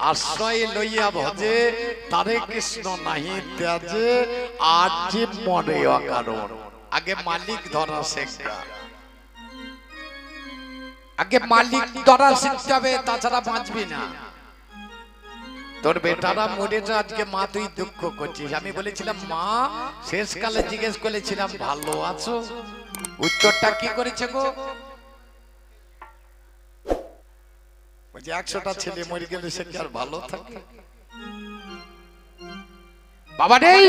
আশ্রয় লইয়া ভজে, তারে কৃষ্ণ নাহি ত্যাজে আর যে মরে অকারণ। আগে মালিক ধরা শেখা আগে মালিক ধরা শিখতে হবে তাছাড়া বাঁচবি না। তোর বেটারা মরেছে আজকে মা তুই দুঃখ করছিস। আমি বলেছিলাম, মা, শেষকালে জিজ্ঞেস করেছিলাম, ভালো আছো? উত্তরটা কি করেছে গো? বলছে একশোটা ছেলে মরে গেলে সে কি আর ভালো থাকে? বাবা নেই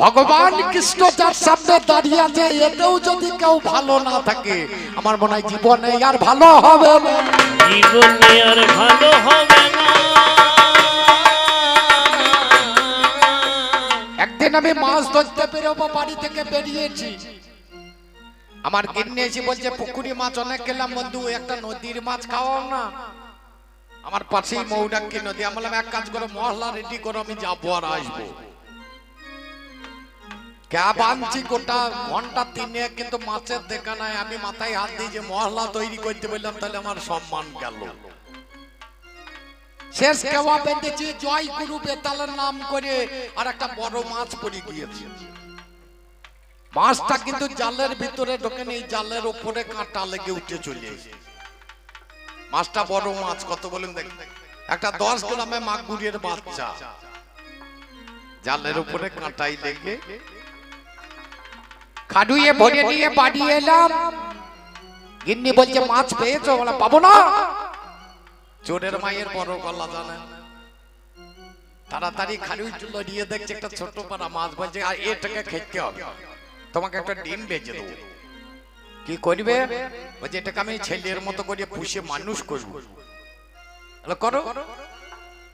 ভগবান কৃষ্ণ যার সামনে দাঁড়িয়ে আছে এতেও যদি কেউ ভালো না থাকে আমার মনে হয় জীবনে আর ভালো হবে না। জীবনে আর ভালো হবে না। একদিন আমি মাছ ধরতে বেরোবো বাড়ি থেকে বেরিয়েছি। আমার এসে বলছে পুকুরি মাছ অনেক খেলাম বন্ধু একটা নদীর মাছ খাওয়াও না। আমার পাশেই মৌডাক্কি নদী। আমি বললাম, এক কাজ করো মশলা রেডি করো, আমি যাব আর আসব। ক্যাব আনছি গোটা ঘণ্টা তিনে কিন্তু মাছের দেখা নাই আমি মাথায় হাত দিয়ে যে মশলা তৈরি করতে বললাম, তাহলে আমার সম্মান গেল। শেষ কেওয়া বেঁধেছি, জয় গুরু বেতালের নাম করে, আর একটা বড় মাছ পড়ে গিয়েছে। মাছটা কিন্তু জালের ভিতরে ঢোকে নেই জালের উপরে কাঁটা লেগে উঠে চলে এসেছে। মাছটা বড় মাছ কত বলুন দেখ। একটা দশ গ্রামে মাগুরের বাচ্চা। জালের উপরে কাঁটাই লেগে খাডুয়ে ভরে নিয়ে বাড়ি এলাম। গিন্নি বলছে মাছ পেয়েছ? বলা পাবো না। চোরের মায়ের বড় গলা জানে। তাড়াতাড়ি খালি চুলো দিয়ে দেখছে একটা ছোট পাড়া মাছ বলছে আর এটাকে খেতে হবে। তোমাকে একটা ডিম বেজে দেবো। কি করবে? বলছে এটাকে আমি ছেলের মতো করে পুষে মানুষ করব। করো।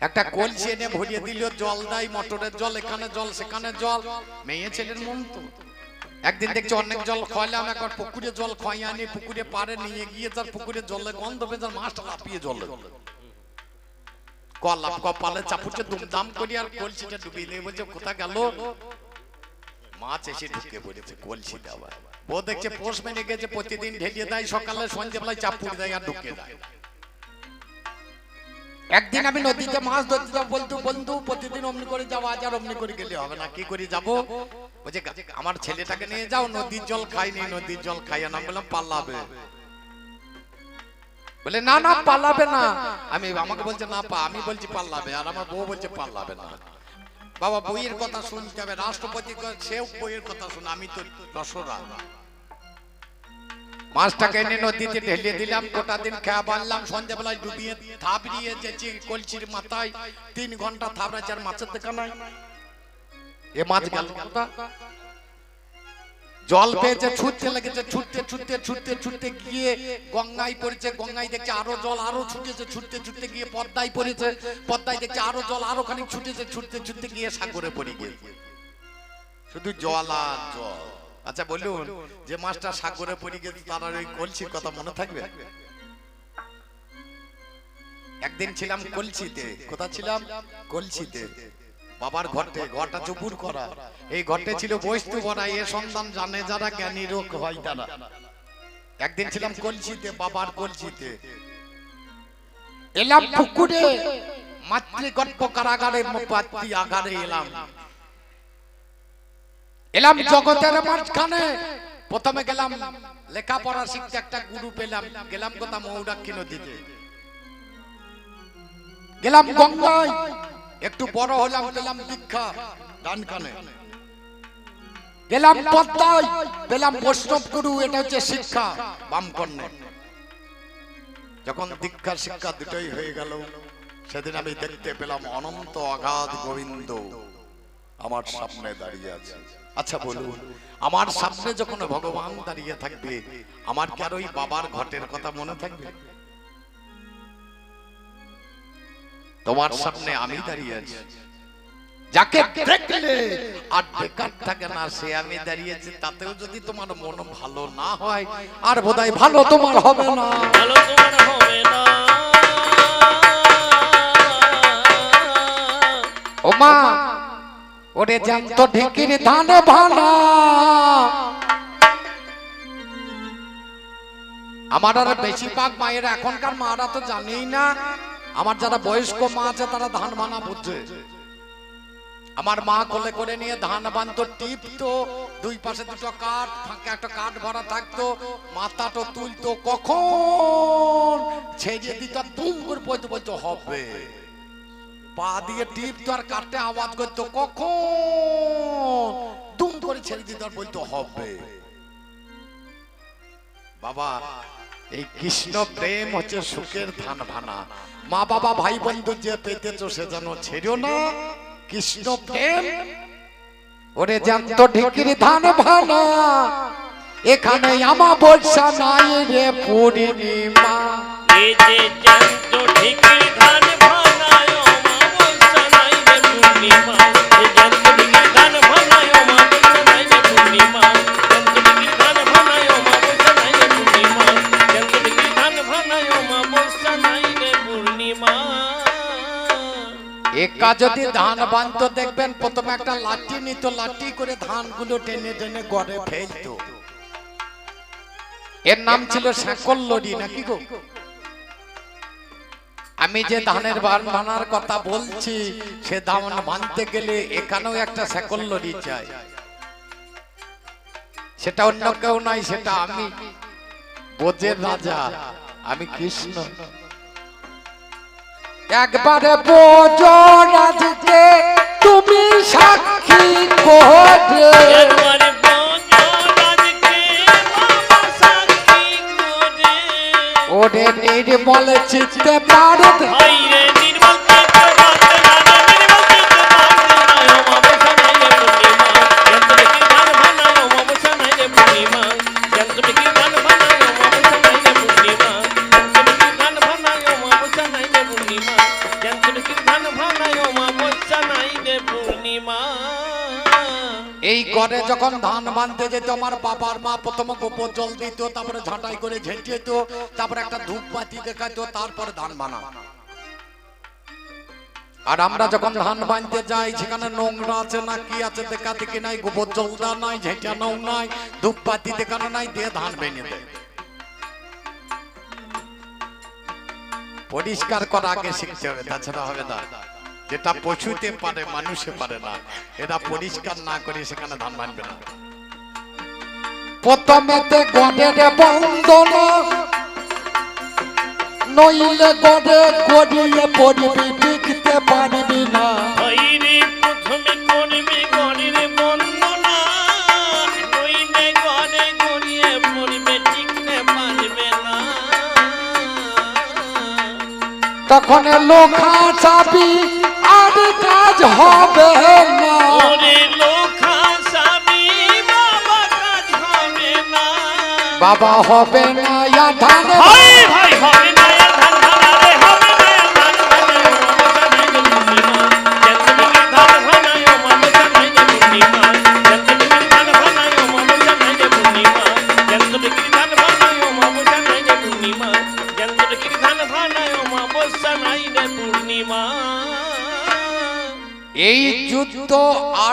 একটা কলসি এনে ভরিয়ে দিল জল দেয় মোটরের জল এখানে জল সেখানে জল। মেয়ে ছেলের মন তো। একদিন দেখছি অনেক জল খাওয়ালাম একবার পুকুরে জল খাইয়ে আনি পুকুরে পারে নিয়ে গিয়ে তার পুকুরে জলে গন্ধ পেয়ে তার মাছটা লাপিয়ে জলে। কলাপ কপালে চাপুটে দুমদাম করি আর কলসিটা ডুবিয়ে দিয়ে বলছে কোথা গেল? মাছ এসে ঢুকে পড়েছে কলসি দেওয়া ও দেখছে পোষ মেনে গেছে, প্রতিদিন ঢেলিয়ে দেয়, সকালে সন্ধ্যেবেলায় চাপুর দেয় আর ঢুকে দেয় একদিন আমি নদীতে মাছ ধরতে যাব, বলতো, বন্ধু, প্রতিদিন অমনি করে যাব আজ আর অমনি করে গেলে হবে না, কি করে যাব? বলছে, আমার ছেলেটাকে নিয়ে যাও, নদীর জল খাইনি নদীর জল খাইয়া না বললাম পাল্লাবে বলে, না না পাল্লাবে না। আমি আমাকে বলছে, না, পা আমি বলছি পাল্লাবে আর আমার বউ বলছে পাল্লাবে না। বাবা, বইয়ের কথা শুনতে হবে, রাষ্ট্রপতি সেও বইয়ের কথা শুনে, আমি তো দশরা। মাছটাকে এনে নদীতে ঢেলে দিলাম গোটা দিন খেয়া বানলাম সন্ধ্যাবেলায় ডুবিয়ে থাপড়িয়ে যেছি কলসির মাথায়। তিন ঘণ্টা থাপড়াচ্ছে আর মাছের দেখা নাই এ মাছ গেল কোথা? জল পেয়েছে ছুটতে লেগেছে ছুটতে ছুটতে ছুটতে ছুটতে গিয়ে গঙ্গায় পড়েছে গঙ্গায় দেখছে আরও জল আরও ছুটেছে ছুটতে ছুটতে গিয়ে পদ্মায় পড়েছে পদ্মায় দেখছে আরও জল আরও খানিক ছুটেছে ছুটতে ছুটতে গিয়ে সাগরে পড়ে গিয়েছে শুধু জল আর জল। আচ্ছা বলুন যে মাছটা সাগরে পড়ে গেছে তার ওই কলসির কথা মনে থাকবে? একদিন ছিলাম কলসিতে কোথা ছিলাম? কলসিতে। বাবার ঘরতে ঘরটা চুপুর করা। এই ঘরতে ছিল বস্তু ভরা এ সন্তান জানে যারা জ্ঞানী রোগ হয় তারা। একদিন ছিলাম কলসিতে বাবার কলসিতে। এলাম পুকুরে মাতৃগর্ভ কারাগারের পাত্রী আগারে এলাম। এলাম জগতের মাঝখানে। প্রথমে গেলাম লেখাপড়া শিখতে একটা গুরু পেলাম। গেলাম কোথা মৌরাক্ষী নদীতে। গেলাম গঙ্গায়। একটু বড় হলাম পেলাম দীক্ষা ডান কানে গেলাম পদ্মায়। পেলাম বৈষ্ণব গুরু এটা হচ্ছে শিক্ষা বামকর্ণে। যখন দীক্ষা শিক্ষা দুটোই হয়ে গেল সেদিন আমি দেখতে পেলাম অনন্ত অগাধ গোবিন্দ। আমার সামনে দাঁড়িয়ে আছে। আচ্ছা বলুন। আমার সামনে যখন ভগবান দাঁড়িয়ে থাকবে আমার কি আর ওই বাবার ঘটের কথা মনে থাকবে? তোমার সামনে আমি দাঁড়িয়ে আছি। যাকে দেখলে আর বেকার থাকে না সে আমি দাঁড়িয়েছি তাতেও যদি তোমার মন ভালো না হয় আর বোধহয় ভালো তোমার হবে না। ভালো তোমার হবে না। ও মা ওরে জ্যান্ত ঢেকির ধান ভানা আমার আর বেশিরভাগ মায়েরা এখনকার মারা তো জানেই না আমার যারা বয়স্ক মা আছে তারা ধান বানা বুঝছে আমার মা কোলে করে নিয়ে ধান বানতো টিপতো দুই পাশে দুটো কাঠ ফাঁকে একটা কাঠ ভরা থাকতো মাথাটা তুলতো কখন? ছেড়ে দিত দুম করে বলতে বলতো হবে। পা দিয়ে টিপতো আর কাঠে আওয়াজ করতো, কখন? দুম করে ছেড়ে দিত বলতো, হবে। বাবা, এই কৃষ্ণ প্রেম হচ্ছে সুখের ধান ভানা মা বাবা, ভাই বন্ধু যে পেতেছ সে যেন ছেড়ো না। কৃষ্ণ প্রেম, ওরে জানত ঢিকির ধান ভানা এখানে আমা বর্ষা নাই রে পূর্ণিমা। এই যে জ্যান্ত ঢেকির ধান একা যদি ধান বানতো, দেখবেন প্রথমে একটা লাঠি নিত, লাঠি করে ধানগুলো টেনে টেনে গড়ে ফেলতো। এর নাম ছিল শাকল লড়ি নাকি গো? আমি যে ধানের বান বানার কথা বলছি, সে ধান বানতে গেলে এখানেও একটা শাকল লড়ি চাই। সেটা অন্য কেউ নাই, সেটা আমি। বোঝের রাজা, আমি কৃষ্ণ। একবারে বোঝো রাজকে তুমি সাক্ষী করে ওরে নির্মল চিত্তে পারে হাই ধান বানতে যেত, আমার বাবার মা প্রথম গোবর জল দিত, তারপরে ঝাঁটাই করে ঝেঁটিয়ে দিত তারপরে একটা ধূপ বাতি দেখাতো তারপরে ধান বানা আর আমরা যখন ধান বানতে যাই, সেখানে নোংরা আছে না কি আছে দেখা দেখি নাই, গোবর জল দেওয়া নাই ঝেঁটানো নাই ধূপ বাতি দেখানো নাই, দিয়ে ধান ভেঙে দেয়। পরিষ্কার করা আগে শিখতে হবে, তাছাড়া হবে না। যেটা পশুতে পারে মানুষে পারে না। এটা পরিষ্কার না করে সেখানে ধান বানবে না। প্রথমেতে গডের বন্দন নইলে গডে গড়িয়ে পড়বি টিকতে পারবি না। তখন লোখা কাজ হবে না। বাবা হবে না ধান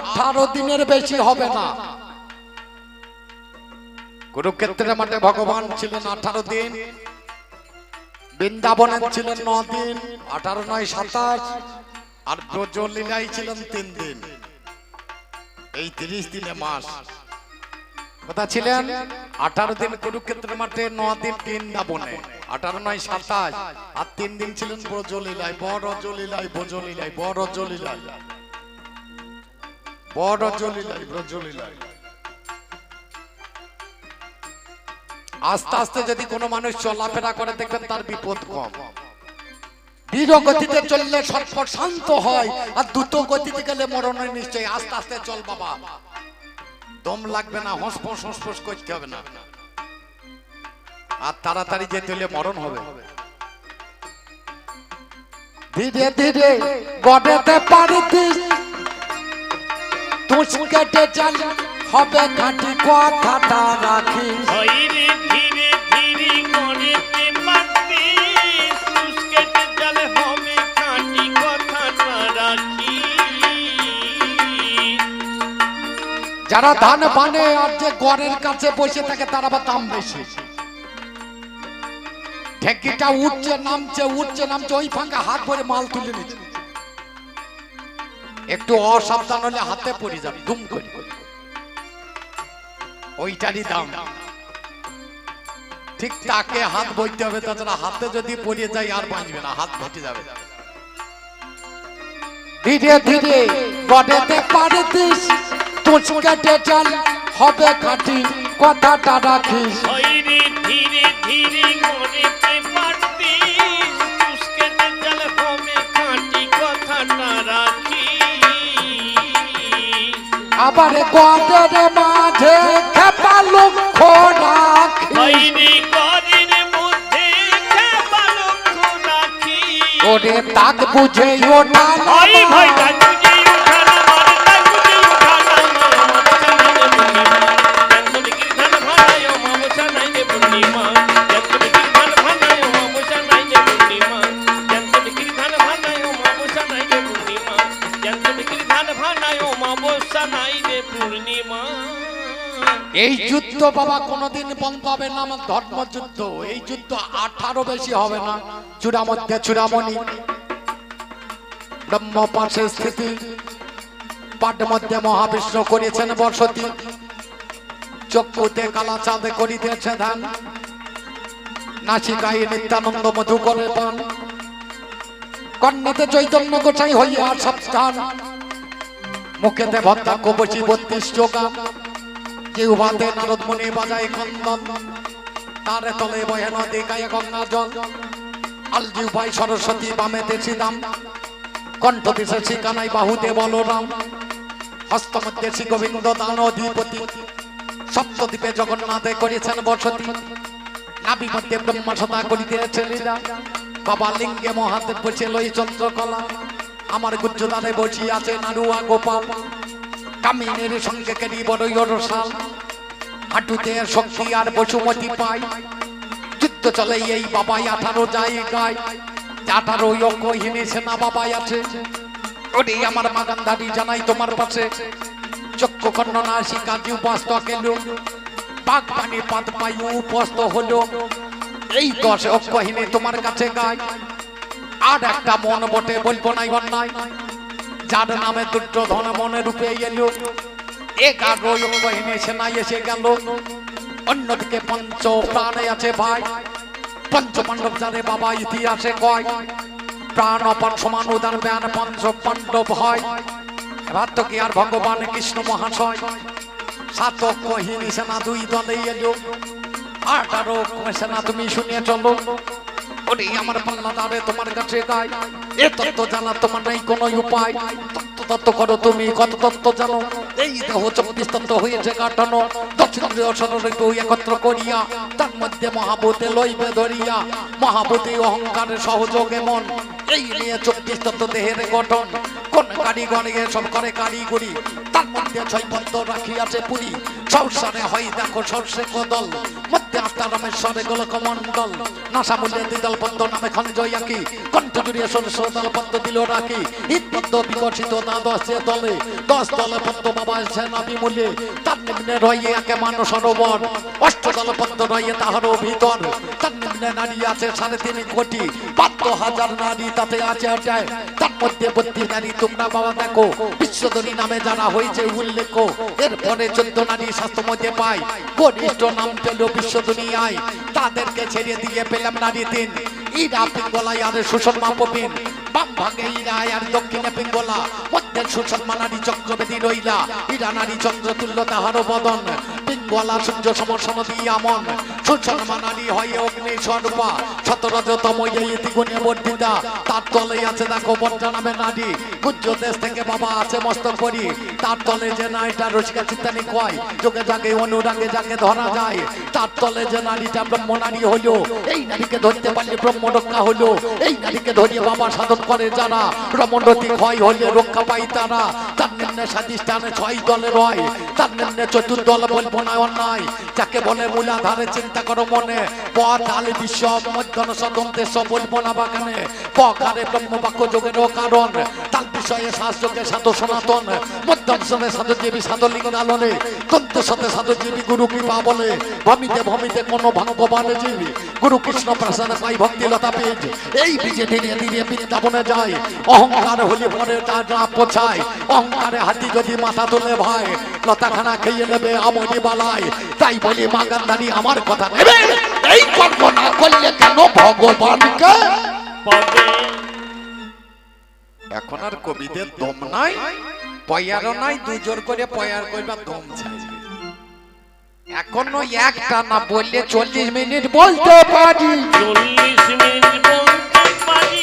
আঠারো দিনের বেশি হবে না। কুরুক্ষেত্রের মাঠে ভগবান ছিলেন আঠারো দিন, বৃন্দাবনে ছিলেন ন দিন, আঠারো নয় সাতাশ, আর ব্রজলীলাই ছিলেন তিন দিন। এই তিরিশ দিনে মাস। কথা ছিলেন? আঠারো দিন কুরুক্ষেত্রের মাঠে, ন দিন বৃন্দাবনে, আঠারো নয় সাতাশ, আর তিন দিন ছিলেন ব্রজলীলায় বড় জলীলায় ব্রজলীলায় বড় জলীলায় আস্তে আস্তে যদি কোনো মানুষ চলাফেরা করে, দেখবেন তার বিপদ কম। ধীর গতিতে চললে সটফট শান্ত হয়, আর দ্রুত গতিতে গেলে মরণের নিশ্চয় আস্তে আস্তে চল বাবা। দম লাগবে না, হসফস হসফস করতে হবে না। আর তাড়াতাড়ি যেতে হলে মরণ হবে। ধীরে ধীরে গড়েতে পারতিস তুষ কেটে চাল হবে খাঁটি কথাটা ধীরে ধীরে হবে রাখি যারা ধান বানে আর যে গড়ের কাছে বসে থাকে তার আবার দাম বেশি। ঠেকিটা উঠছে নামছে উঠছে নামছে ওই ফাঁকা হাত ভরে মাল তুলে নিচ্ছে। একটু অসাবধান হলে হাতে পড়ে যাবে, দুম করে। ওইটারই দাম। ঠিক তাকে হাত বইতে হবে, তাছাড়া হাতে যদি পড়ে যায় আর বাঁচবে না, হাত ভেটে যাবে। ধীরে ধীরে গড়েতে পারতিস তুচকাটে চল হবে কাটি কথাটা রাখিস। আবার গড়ের মাঝে খেপা লক্ষ রাখি ওরে তাক বুঝে ওটা ভাই ভাই যুদ্ধ বাবা কোনোদিন বন্ধ হবে না, আমার ধর্ম যুদ্ধ এই যুদ্ধ আঠারো বেশি হবে না। চূড়া মধ্যে চূড়ামণি। ব্রহ্ম পাশে স্থিতি। পাট মধ্যে মহাবিষ্ণু করেছেন বসতি। চক্ষুতে কালা চাঁদে করিতেছে ধান। নাসিকায় নিত্যানন্দ মধু করে পান। কর্ণেতে চৈতন্য গোছাই হইয়া সপ্তাহ মুখেতে ভত্তা কবচি বত্রিশ চোগান কেউ বাদে নারদ মনে বাজায় কন্দন তারে তলে বহে নদী গায়ে গঙ্গা জল। আলজিউ ভাই সরস্বতী বামে দেশি দাম। কণ্ঠ দিশে শিকানাই বাহুতে বলরাম। হস্ত মধ্যে শ্রী গোবিন্দ দান অধিপতি সপ্তদ্বীপে জগন্নাথে করেছেন বসতি। নাভি মধ্যে ব্রহ্মা সদা করিতেছে লীলা বাবা লিঙ্গে মহাদেব বসে লই চন্দ্রকলা। আমার গুজ্জদারে বসি আছে নাড়ুয়া গোপাল। কামিনের সঙ্গে কেরি বড়ই রসাল হাঁটুতে শক্তি আর বসুমতি পাই। যুদ্ধ চলে এই বাবাই আঠারো জায়গায়। আঠারো অঙ্গহীনে সেনা বাবাই আছে। ওরে আমার মাগান্ধারি জানাই তোমার পাশে। চক্ষু কর্ণনা শিকাজি উপস্ত কেল। বাঘ পানি পাত পাই উপস্ত হলো। এই দশ অক্ষহীনে তোমার কাছে গায়। আর একটা মন বটে বলব নাই অন্যায়। যার নামে দুর্যোধন মনে রূপে এলো। এগারো বাহিনী সেনাই এসে গেল। অন্যদিকে পঞ্চ প্রাণে আছে ভাই। পঞ্চ পাণ্ডব যারে বাবা ইতিহাসে কয়। প্রাণ অপান সমান উদার ব্যান পঞ্চ পাণ্ডব হয়। এবার তো কি আর ভগবান কৃষ্ণ মহাশয়? সাত কহিনী সেনা দুই দলে এলো। আঠারো সেনা তুমি শুনিয়ে চলো। ওরে আমার তোমার কাছে এ তত্ত্ব জানা তোমার নাই কোনো উপায়। তত্ত্ব করো তুমি, কত তত্ত্ব জানো? এই দেহ চব্বিশ তত্ত্ব হয়েছে কাটানো। একত্র করিয়া, তার মধ্যে মহাভূতে লইবে ধরিয়া। মহাভূতি অহংকারের সহযোগে মন। এই নিয়ে চব্বিশ তত্ত্ব দেহের গঠন। কোন কারিগরে সব করে কারিগরি। তার মধ্যে ছয় পদ্ম রাখিয়াছে পুরী। সংসারে হয় দেখো সর্ষে কদল, মধ্যে আত্মা রামেশ্বরে গোলক মন্ডল নাসা মূল্যে দ্বিদল পদ্ম নামে খঞ্জয় আঁকি কণ্ঠ জুড়িয়ে সরষ দল দিল রাখি। ঈদ পদ্ম বিকশিত না দশে দলে, দশ দলে পদ্ম বাবা সেনা বিমূল্যে তার নিম্নে রয়ে একে মানব সরোবর, অষ্ট দল রয়ে তাহারও ভিতর নারী আছে সাড়ে তিন কোটি। বাহাত্তর হাজার নারী তাতে আছে তার মধ্যে বত্রিশ নারী, তোমরা বাবা দেখো, বিশ্বধনী নামে যারা হয়েছে, উল্লেখ। এরপরে চোদ্দ নারী স্বাস্থ্য মধ্যে পাই গরিষ্ঠ নাম পেল বিশ্ব দুনিয়ায় তাদেরকে ছেড়ে দিয়ে পেলাম নারী তিন। ইরা পিঙ্গলায় আর সুষমা প্রবীণ। বাম ভাগে ইরা, আর দক্ষিণে পিঙ্গলা। মধ্যে সুষমা নারী চক্রবেদী রইলা। ইরা নারী চন্দ্র তুল্য তাহারও বদন। পিঙ্গলা সূর্য সমর্ষণ দিয়ে মন সুষমা নারী হয় অগ্নি বর্ধিতা। তার তলে আছে দেখো গুজ্জ দেশ থেকে বাবা আছে মস্তক করি তার তলে যে নারীটা রসিকা চিত্তানি কয় যোগে জাগে অনুরাগে ধরা যায়। তার তলে যে নারীটা ব্রহ্ম নারী হলো এই নারীকে ধরতে পারলে ব্রহ্ম রক্ষা হলো এই নারীকে ধরিয়ে বাবা সাধন করে যারা। ব্রহ্মরতি ক্ষয় হলে রক্ষা পাই তারা। তার নিম্নে সাধিষ্ঠানে ছয় দলে রয়। তার নিম্নে চতুর্দল বলব অন্যায়। যাকে বলে মূলাধারে চিন্তা করো মনে, পথ আলে বিশ্ব মধ্যন সদন্তে সবল বনা বাগানে পকারে ব্রহ্ম বাক্য যোগেরও কারণ, তাল বিষয়ে শাস্ত্রকে সাধু সনাতন। সনে সাধুজীবী সাধলিঙ্গ কন্ত সাথে সাধুজীবী গুরু কৃপা বলে ভমিতে ভমিতে কোন ভগবান জীবী। গুরু কৃষ্ণ প্রসাদ পাই ভক্তি লতা পেজ। এই বীজে ধীরে ধীরে বৃন্দাবনে যায়। অহংকার হলি পরে তা না পোছায়। অহংকারে হাতি যদি মাথা তুলে ভাই লতাখানা খেয়ে নেবে আমনি বালায়। তাই বলি মা গান্ধারী আমার কথা নেবে এই কর্ম না করলে কেন ভগবানকে? এখন আর কবিদের দম নাই। পয়ারও নাই দুজোর করে পয়ার করবার দম চাইবে এখনও একটা না বললে চল্লিশ মিনিট বলতে পারি। চল্লিশ মিনিট বলতে পারি।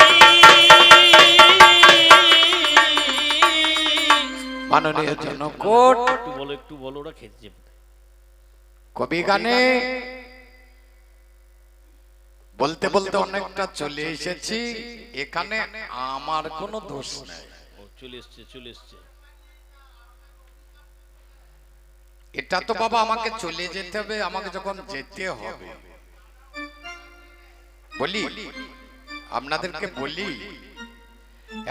মাননীয় জনকোট। একটু বলো একটু বলো ওরা খেতে যাবে। কবি গানে বলতে বলতে অনেকটা চলে এসেছি। এখানে আমার কোনো দোষ নেই। চলে এসছে চলে এসছে। এটা তো বাবা আমাকে চলে যেতে হবে আমাকে যখন যেতে হবে। বলি আপনাদেরকে বলি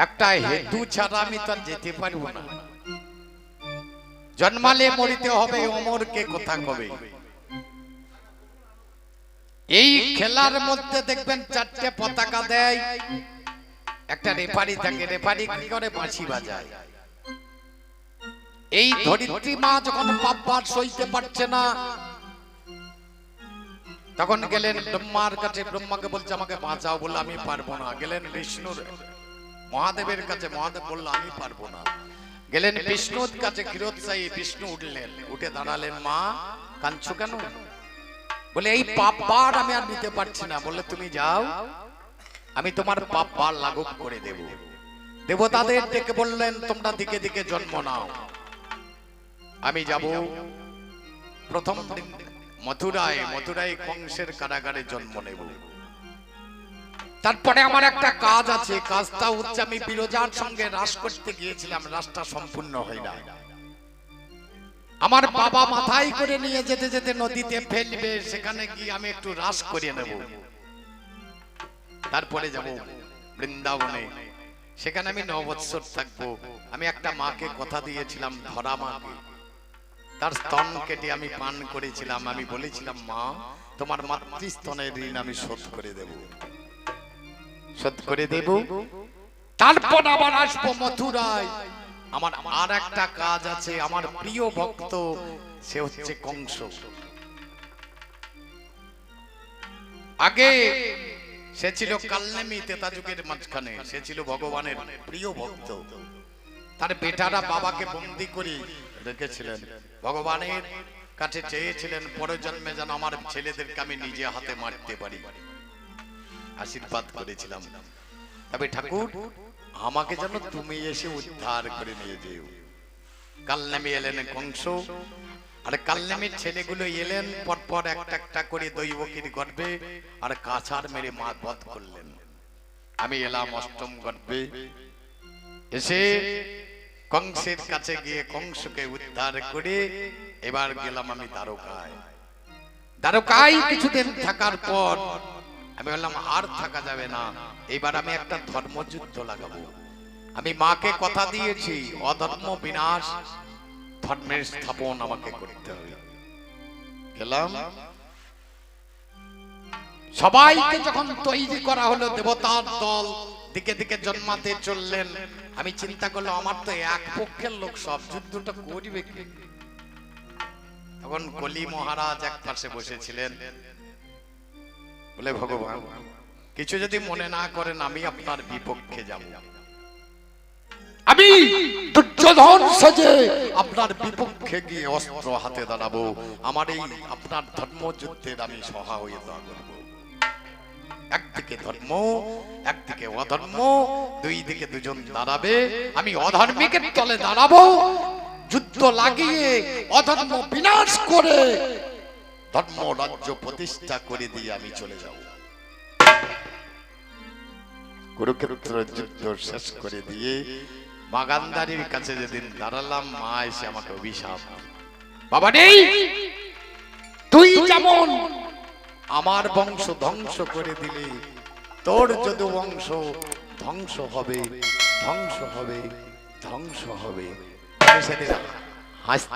একটা হেতু ছাড়া আমি তো যেতে পারব না। জন্মালে মরিতে হবে অমরকে কথা কবে? এই খেলার মধ্যে দেখবেন চারটে পতাকা দেয় একটা রেফারি থাকে রেফারি কি করে বাঁশি বাজায়। এই ধরিত্রী মা যখন পাপবার সইতে পারছে না, তখন গেলেন ব্রহ্মার কাছে। ব্রহ্মাকে বলছে, আমাকে বাঁচাও বলল, আমি পারব না। গেলেন বিষ্ণুর মহাদেবের কাছে। মহাদেব বলল, আমি পারব না। গেলেন বিষ্ণুর কাছে ক্ষীরোৎসাহী বিষ্ণু উঠলেন। উঠে দাঁড়ালেন, মা, কাঁদছো কেন? বলে, এই পাপ বার আমি আর নিতে পারছি না। বললে, তুমি যাও, আমি তোমার পাপ বার লাঘব করে দেব। দেবতাদের ডেকে বললেন, তোমরা দিকে দিকে জন্ম নাও। আমি যাব প্রথম দিন মথুরায় মথুরায় কংসের কারাগারে জন্ম নেব। তারপরে আমার একটা কাজ আছে, কাজটা হচ্ছে আমি বিরোজার সঙ্গে রাস করতে গিয়েছিলাম, রাসটা সম্পূর্ণ হয় না আমার বাবা মাথায় করে নিয়ে যেতে যেতে নদীতে ফেলবে, সেখানে গিয়ে আমি একটু রাস করে নেব। তারপরে যাব বৃন্দাবনে। সেখানে আমি ন বৎসর থাকব। আমি একটা মাকে কথা দিয়েছিলাম, ধরা মাকে। তার স্তন কেটে আমি পান করেছিলাম, আমি বলেছিলাম, মা, তোমার মাতৃস্তনের ঋণ আমি শোধ করে দেব। শোধ করে দেব? তারপর আবার আসব মথুরায়। আমার আর একটা কাজ আছে, আমার প্রিয় ভক্ত, সে হচ্ছে কংস। আগে সে ছিল কালনেমি তেতা যুগের মাঝখানে, সে ছিল ভগবানের প্রিয় ভক্ত। তার বেটারা বাবাকে বন্দি করে রেখেছিলেন ভগবানের কাছে চেয়েছিলেন, পরের জন্মে যেন আমার ছেলেদেরকে আমি নিজে হাতে মারতে পারি। আশীর্বাদ করেছিলাম। তবে ঠাকুর, আমাকে যেন তুমি এসে উদ্ধার করে নিয়ে যেও। কাল নেমে এলেন কংস, আর কালনামের ছেলেগুলো এলেন, পরপর একটা একটা করে দৈবকীর গর্ভে আর কাছার মেরে মা বধ করলেন। আমি এলাম অষ্টম গর্ভে। এসে কংসের কাছে গিয়ে কংসকে উদ্ধার করে এবার গেলাম আমি দ্বারকায়। দ্বারকায় কিছুদিন থাকার পর আমি বললাম আর থাকা যাবে না। এবার আমি একটা ধর্মযুদ্ধ লাগাবো। আমি মাকে কথা দিয়েছি অধর্ম বিনাশ ধর্মের স্থাপন আমাকে করতে হবে। গেলাম। সবাইকে যখন তৈরি করা হলো দেবতার দল দিকে দিকে জন্মাতে চললেন আমি চিন্তা করলাম আমার তো এক পক্ষের লোক সব যুদ্ধটা করবে কি? তখন কলি মহারাজ এক পাশে বসেছিলেন। বলে ভগবান কিছু যদি মনে না করেন আমি আপনার বিপক্ষে যাব। আমি দুর্যোধন সেজে আপনার বিপক্ষে গিয়ে অস্ত্র হাতে দাঁড়াবো। আমার এই আপনার ধর্মযুদ্ধের আমি সহায়তা করব। একদিকে ধর্ম, একদিকে অধর্ম, দুই দিকে দুজন দাঁড়াবে, আমি অধর্মিকের তলে দাঁড়াবো। যুদ্ধ লাগিয়ে, অধর্ম বিনাশ করে, ধর্ম রাজ্য প্রতিষ্ঠা করে দিয়ে আমি চলে যাব। কুরুক্ষেত্র যুদ্ধ শেষ করে দিয়ে, বাগানদারির কাছে যেদিন দাঁড়ালাম, মা এসে আমাকে অভিশাপ বাবা নেই! তুই যেমন আমার বংশ ধ্বংস করে দিলে, তোর যদি বংশ ধ্বংস হবে ধ্বংস হবে ধ্বংস হবে। হাসতে হাস